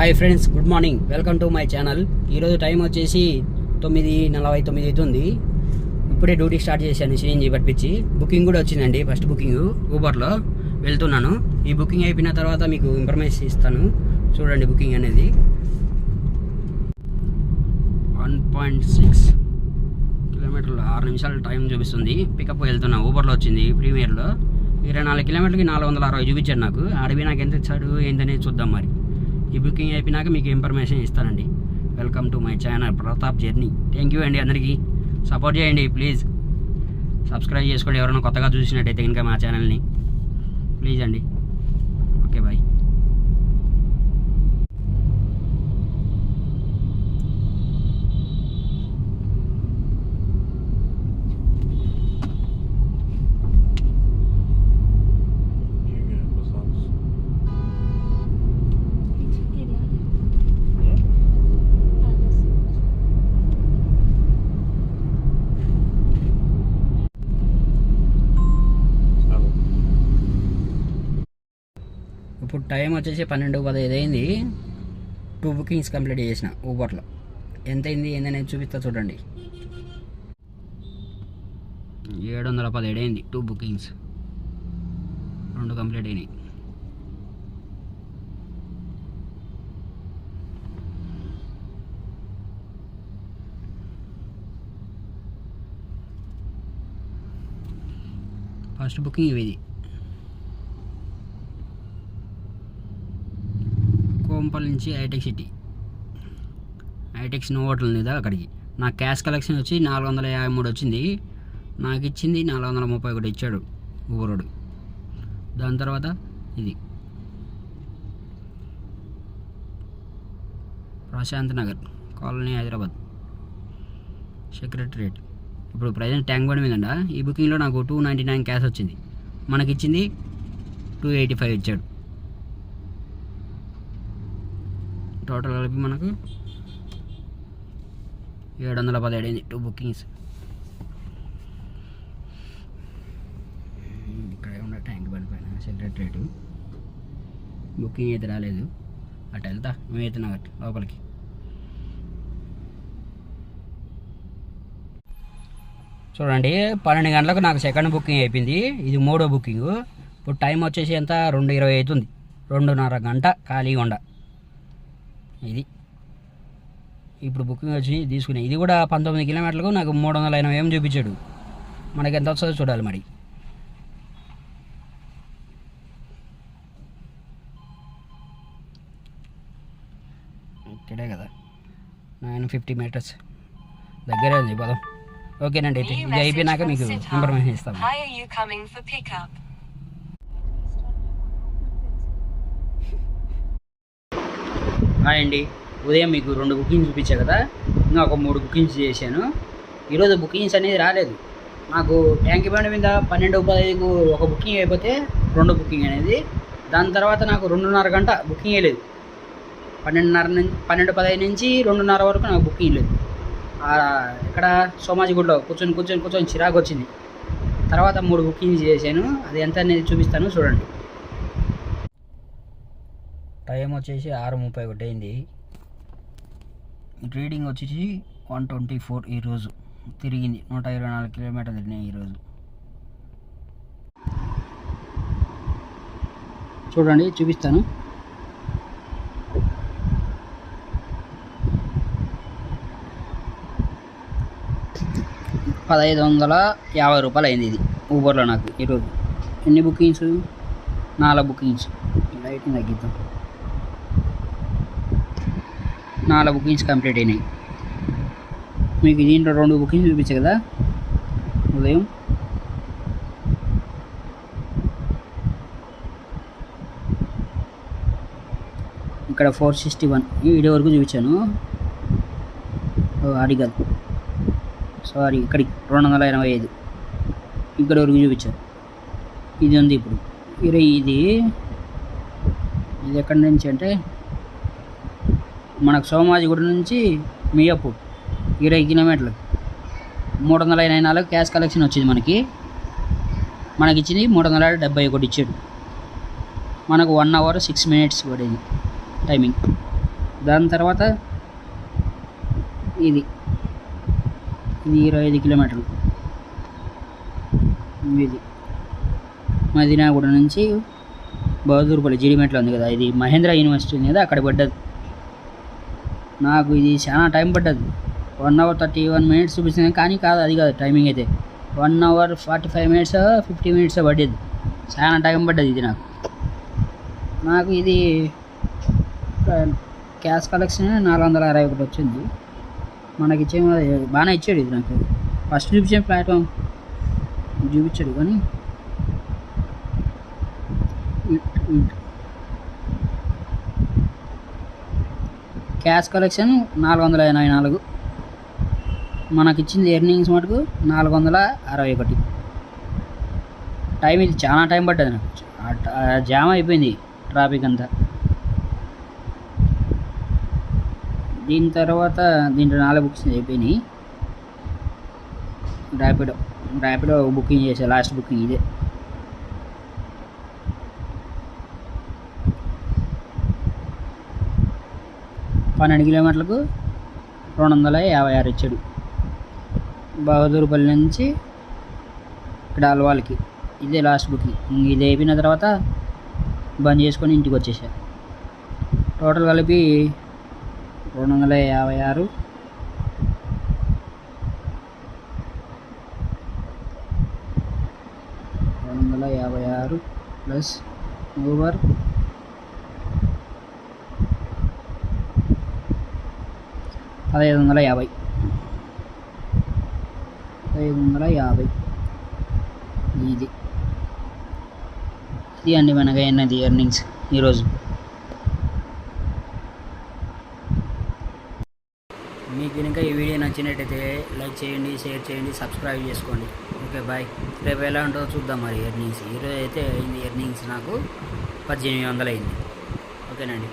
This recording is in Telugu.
Hi friends good morning. Welcome to my channel. ఈరోజు టైం వచ్చేసి తొమ్మిది నలభై తొమ్మిది అవుతుంది. ఇప్పుడే డ్యూటీ స్టార్ట్ చేశాను సిఎన్జి పట్టించి. బుకింగ్ కూడా వచ్చిందండి ఫస్ట్ బుకింగ్. ఊబర్లో వెళ్తున్నాను. ఈ బుకింగ్ అయిపోయిన తర్వాత మీకు ఇన్ఫర్మేషన్ ఇస్తాను. చూడండి బుకింగ్ అనేది. వన్ పాయింట్ సిక్స్ కిలోమీటర్లు ఆరు నిమిషాలు టైం చూపిస్తుంది. పికప్ వెళ్తున్నా ఊబర్లో వచ్చింది ప్రీమియర్లో. ఇరవై నాలుగు కిలోమీటర్కి నాలుగు వందల అరవై చూపించాడు నాకు. అడవి నాకు ఎంత ఇచ్చాడు ఏంటనేది చూద్దాం మరి. ఈ బుకింగ్ అయిపోయినాక మీకు ఇన్ఫర్మేషన్ ఇస్తానండి. Welcome to my channel Pratap journey. Thank you అండి అందరికీ. సపోర్ట్ చేయండి ప్లీజ్. సబ్స్క్రైబ్ చేసుకోండి ఎవరైనా కొత్తగా చూసినట్టయితే ఇంకా మా ఛానల్ని. ప్లీజ్ అండి. ఓకే బాయ్ ఇప్పుడు టైం వచ్చేసి పన్నెండు పదహైదు అయింది. టూ బుకింగ్స్ కంప్లీట్ చేసిన ఊబర్లో ఎంత అయింది ఏందనేది చూపిస్తా చూడండి. ఏడు వందల పదిహేడు అయింది టూ బుకింగ్స్ రెండు కంప్లీట్ అయినాయి. ఫస్ట్ బుకింగ్ ఇది. కోంపల్ నుంచి hitech city. Hitech snow hotel ఉంది కదా అక్కడికి. నా క్యాష్ కలెక్షన్ వచ్చి నాలుగు వందల యాభై మూడు వచ్చింది. నాకు ఇచ్చింది నాలుగు వందల ముప్పై ఒకటి ఇచ్చాడు ఊరోడు. దాని తర్వాత ఇది. ప్రశాంత్ నగర్ కాలనీ హైదరాబాద్. సెక్రటరేట్. ఇప్పుడు ప్రజెంట్ ట్యాంక్ బండి మీద ఈ బుకింగ్లో నాకు టూ నైంటీ నైన్ క్యాష్ వచ్చింది. మనకిచ్చింది టూ ఎయిటీ ఫైవ్ ఇచ్చాడు. టోటల్ కలిపి మనకు ఏడు వందల పదిహేడు అయింది టూ బుకింగ్స్ ఇక్కడే ఉన్న ట్యాంక్ బండ్ పైన సెక్రటరేట్ బుకింగ్ అయితే రాలేదు. అటు వెళ్తా మేమైతే నగర్ లోపలికి. చూడండి పన్నెండు గంటలకు నాకు సెకండ్ బుకింగ్ అయిపోయింది. ఇది మూడో బుకింగ్ ఇప్పుడు టైం వచ్చేసి ఎంత? రెండు ఇరవై అవుతుంది రెండున్నర గంట ఖాళీగా ఉండ. ఇది. ఇప్పుడు బుకింగ్ వచ్చి తీసుకునే ఇది కూడా పంతొమ్మిది కిలోమీటర్లకు నాకు మూడు వందల ఎనభై ఏం చూపించాడు. మనకి ఎంత వస్తుందో చూడాలి మరి. ఇక్కడే కదా. Nine fifty metres. దగ్గరే ఉంది పదం. ఓకేనండి అయితే ఇది అయిపోయినాక మీకు ఇన్ఫర్మేషన్ ఇస్తాను అండి ఉదయం మీకు రెండు బుకింగ్ చూపించా కదా? ఇంకా ఒక మూడు బుకింగ్స్ చేశాను. ఈరోజు బుకింగ్స్ అనేది రాలేదు. నాకు ట్యాంక్ బండి మీద పన్నెండు పదహైదుకు ఒక బుకింగ్ అయిపోతే రెండు బుకింగ్ అనేది. దాని తర్వాత నాకు రెండున్నర గంట బుకింగ్ లేదు. పన్నెండున్నర నుంచి పన్నెండు పదహైదు నుంచి రెండున్నర వరకు నాకు బుకింగ్ లేదు. ఇక్కడ సోమాజిగూడలో కూర్చొని కూర్చొని కూర్చొని చిరాకు వచ్చింది. తర్వాత మూడు బుకింగ్స్ చేశాను. అది ఎంత అనేది చూపిస్తాను చూడండి. టైం వచ్చేసి ఆరు ముప్పై ఒకటి అయింది. రీడింగ్ వచ్చేసి వన్ ట్వంటీ ఫోర్ ఈరోజు తిరిగింది. నూట ఇరవై నాలుగు కిలోమీటర్లు తిరిగినాయి ఈరోజు చూడండి చూపిస్తాను. పదహైదు వందల యాభై రూపాయలు అయింది ఇది ఊబర్లో నాకు ఈరోజు ఎన్ని బుకింగ్స్ నాలుగు బుకింగ్స్ లైటింగ్ తగ్గిద్దాం. నాలుగు బుకింగ్స్ కంప్లీట్ అయినాయి. మీకు దీంట్లో రెండు బుకింగ్స్ చూపించే కదా? ఉదయం. ఇక్కడ ఫోర్ సిక్స్టీ వన్. ఈ వీడియో వరకు చూపించాను. అడిగాను సారీ ఇక్కడికి రెండు వందల ఎనభై ఐదు. ఇక్కడ వరకు చూపించాను ఇది ఉంది ఇప్పుడు. ఇరే ఇది ఇది ఎక్కడి నుంచి అంటే మనకు సోమాజిగూడ నుంచి మియాపూర్ ఇరవై కిలోమీటర్లు. మూడు వందల ఎనభై నాలుగు క్యాష్ కలెక్షన్ వచ్చింది మనకి. మనకి ఇచ్చింది మూడు వందల డెబ్బై ఒకటి ఇచ్చాడు. మనకు వన్ అవర్ సిక్స్ మినిట్స్ పడేది టైమింగ్. దాని తర్వాత ఇది. ఇది ఇరవై ఐదు కిలోమీటర్లు. ఇది. మదీనాగూడ నుంచి బహదూర్పల్లి జీడిమెట్లో ఉంది కదా ఇది మహేంద్ర యూనివర్సిటీ ఉంది కదా అక్కడ పడ్డది. నాకు ఇది చాలా టైం పడ్డది. One hour thirty one minutes చూపిస్తుంది కానీ కాదు అది కాదు టైమింగ్ అయితే. One hour forty five minutes fifty minutes పడ్డది. చాలా టైం పడ్డది ఇది నాకు. నాకు ఇది క్యాష్ కలెక్షన్ నాలుగు వందల అరవై ఒకటి వచ్చింది. మనకి ఇచ్చే బాగానే ఇచ్చాడు ఇది నాకు. ఫస్ట్ చూపించే ప్లాట్ఫామ్ చూపించాడు కానీ క్యాష్ కలెక్షన్ నాలుగు వందల ఎనభై నాలుగు. మనకిచ్చింది ఎర్నింగ్స్ మటుకు నాలుగు వందల అరవై ఒకటి. టైం ఇది చాలా టైం పడ్డది నాకు. జామ్ అయిపోయింది ట్రాఫిక్ అంతా. దీని తర్వాత దీంట్లో నాలుగు బుక్స్ అయిపోయినాయి. ర్యాపిడో ర్యాపిడో బుకింగ్ చేసే లాస్ట్ బుకింగ్ ఇదే. పన్నెండు కిలోమీటర్లకు రెండు వందల యాభై ఆరు ఇచ్చాడు. బహదూర్పల్లి నుంచి ఇక్కడ అల్వాల్కి. ఇదే లాస్ట్ బుకింగ్ ఇది అయిపోయిన తర్వాత బంద్ చేసుకొని ఇంటికి వచ్చేసా. టోటల్ కలిపి రెండు వందల యాభై ఆరు. రెండు వందల యాభై ఆరు ప్లస్ ఊబర్ పదహైదు వందల యాభై. పదహైదు వందల యాభై. ఇది. ఇది అండి మనకి అయినది ఎర్నింగ్స్ ఈరోజు. మీకు కనుక ఈ వీడియో నచ్చినట్టయితే లైక్ చేయండి షేర్ చేయండి సబ్స్క్రైబ్ చేసుకోండి. Okay bye. రేపు ఎలా ఉంటుందో చూద్దాం మరి ఎర్నింగ్స్ ఈరోజు అయితే అయింది ఎర్నింగ్స్ నాకు పద్దెనిమిది వందలు అయింది ఓకేనండి.